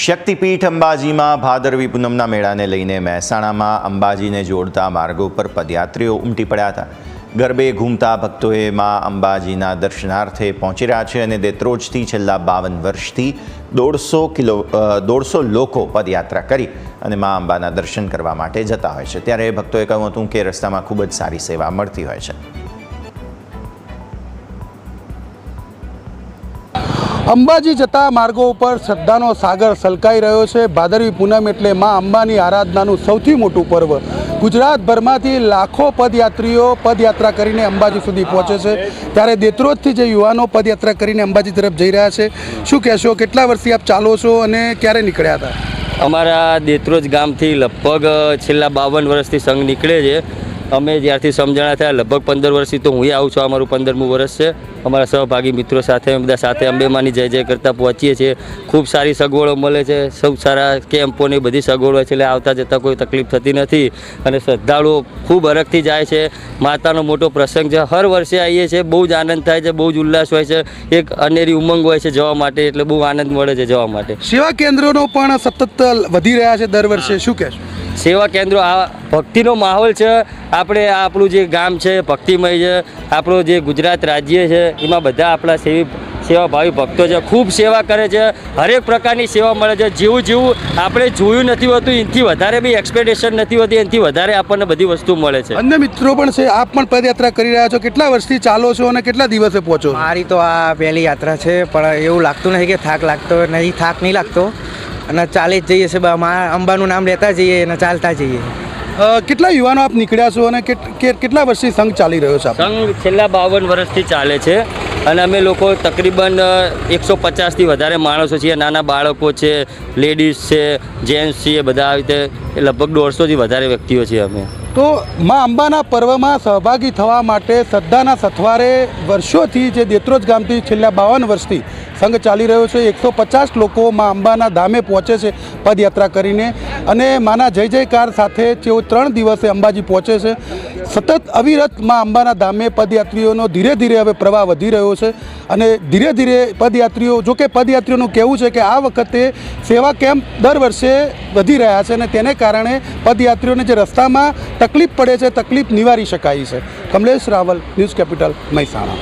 શક્તિપીઠ અંબાજીમાં ભાદરવી પૂનમના મેળાને લઈને મહેસાણામાં અંબાજીને જોડતા માર્ગો પર પદયાત્રીઓ ઉમટી પડ્યા હતા. ગરબે ઘૂમતા ભક્તોએ માં અંબાજીના દર્શનાર્થે પહોંચી રહ્યા છે અને દેત્રોજથી છેલ્લા બાવન વર્ષથી દોઢસો કિલો દોઢસો લોકો પદયાત્રા કરી અને માં અંબાના દર્શન કરવા માટે જતા હોય છે. ત્યારે ભક્તોએ કહ્યું હતું કે રસ્તામાં ખૂબ જ સારી સેવા મળતી હોય છે. અંબાજી જતા માર્ગો ઉપર શ્રદ્ધાનો સાગર સલકાઈ રહ્યો છે. ભાદરવી પૂનમ એટલે માં અંબાની આરાધનાનું સૌથી મોટું પર્વ. ગુજરાતભરમાંથી લાખો પદયાત્રીઓ પદયાત્રા કરીને અંબાજી સુધી પહોંચે છે. ત્યારે દેત્રોજથી જે યુવાનો પદયાત્રા કરીને અંબાજી તરફ જઈ રહ્યા છે. શું કહેશો, કેટલા વર્ષથી આપ ચાલો છો અને ક્યારે નીકળ્યા હતા? અમારા દેત્રોજ ગામથી લગભગ છેલ્લા બાવન વર્ષથી સંઘ નીકળે છે. અમે જ્યારથી સમજણા થયા, લગભગ પંદર વર્ષથી તો હું આવું છું, અમારું મારું પંદરમું વર્ષ છે. અમારા સહભાગી મિત્રો સાથે બધા સાથે અંબેમાની જય જય કરતાં પહોંચીએ છીએ. ખૂબ સારી સગવડો મળે છે, સૌ સારા કેમ્પોની બધી સગવડો છે, એટલે આવતા જતાં કોઈ તકલીફ થતી નથી. અને શ્રદ્ધાળુઓ ખૂબ હરખથી જાય છે. માતાનો મોટો પ્રસંગ છે. હર વર્ષે આવીએ છીએ, બહુ જ આનંદ થાય છે, બહુ જ ઉલ્લાસ હોય છે. એક અનેરી ઉમંગ હોય છે જવા માટે, એટલે બહુ આનંદ મળે છે જવા માટે. સેવા કેન્દ્રોનો પણ સતત વધી રહ્યા છે દર વર્ષે. શું કહેશો? સેવા કેન્દ્રો આ ભક્તિનો માહોલ છે. આપણે આ આપણું જે ગામ છે ભક્તિમય છે આપણું જે ગુજરાત રાજ્ય છે એમાં બધા આપણા સેવી સેવાભાવી ભક્તો છે. ખૂબ સેવા કરે છે. હરેક પ્રકારની સેવા મળે છે. જેવું જેવું આપણે જોયું નથી હોતું એનાથી વધારે બી એક્સપેક્ટેશન નથી હોતી એનાથી વધારે આપણને બધી વસ્તુ મળે છે. અન્ય મિત્રો પણ છે આપ પણ પદયાત્રા કરી રહ્યા છો. કેટલા વર્ષથી ચાલો છો અને કેટલા દિવસે પહોંચો? મારી તો આ પહેલી યાત્રા છે પણ એવું લાગતું નથી કે થાક લાગતો નહીં થાક નહીં લાગતો. અને ચાલી જ જઈએ છીએ અંબાનું નામ લેતા જઈએ અને ચાલતા જઈએ. કેટલા યુવાનો આપ નીકળ્યા છો અને કેટ- કેટલા વર્ષથી સંઘ ચાલી રહ્યો છે સંઘ છેલ્લા બાવન વર્ષથી ચાલે છે અને અમે લોકો તકરીબન એકસો પચાસથી વધારે માણસો છીએ. નાના બાળકો છે લેડીઝ છે જેન્ટ્સ છીએ બધા આવી રીતે લગભગ દોઢસોથી વધારે વ્યક્તિઓ છીએ અમે. તો મા અંબાના પર્વમાં સહભાગી થવા માટે શ્રદ્ધાના સથવારે વર્ષોથી જે દેત્રોજ ગામથી છેલ્લા બાવન વર્ષથી સંઘ ચાલી રહ્યો છે, એકસો પચાસ લોકો મા અંબાના ધામે પહોંચે છે પદયાત્રા કરીને. અને માના જય જયકાર સાથે તેઓ ત્રણ દિવસે અંબાજી પહોંચે છે. સતત અવિરત મા અંબાના ધામે પદયાત્રીઓનો ધીરે ધીરે હવે પ્રવાહ વધી રહ્યો છે. અને ધીરે ધીરે પદયાત્રીઓ જો કે પદયાત્રીઓનું કહેવું છે કે આ વખતે સેવા કેમ્પ દર વર્ષે વધી રહ્યા છે અને તેને કારણે પદયાત્રીઓને જે રસ્તામાં તકલીફ પડે છે, તકલીફ નિવારી શકાય છે. Kamlesh Raval, news capital Mehsana.